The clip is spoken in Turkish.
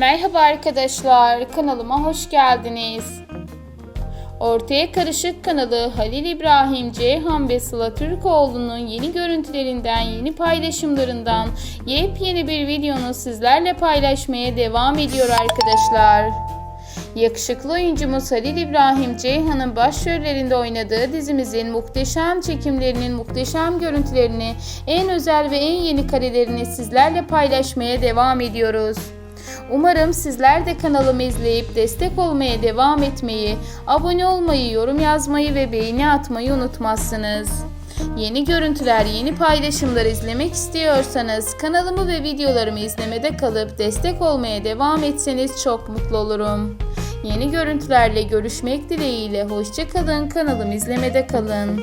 Merhaba arkadaşlar, kanalıma hoş geldiniz. Ortaya Karışık kanalı Halil İbrahim Ceyhan ve Sıla Türkoğlu'nun yeni görüntülerinden, yeni paylaşımlarından yepyeni bir videonu sizlerle paylaşmaya devam ediyor arkadaşlar. Yakışıklı oyuncumuz Halil İbrahim Ceyhan'ın başrollerinde oynadığı dizimizin muhteşem çekimlerinin muhteşem görüntülerini, en özel ve en yeni karelerini sizlerle paylaşmaya devam ediyoruz. Umarım sizler de kanalımı izleyip destek olmaya devam etmeyi, abone olmayı, yorum yazmayı ve beğeni atmayı unutmazsınız. Yeni görüntüler, yeni paylaşımlar izlemek istiyorsanız kanalımı ve videolarımı izlemede kalıp destek olmaya devam etseniz çok mutlu olurum. Yeni görüntülerle görüşmek dileğiyle hoşçakalın kanalımı izlemede kalın.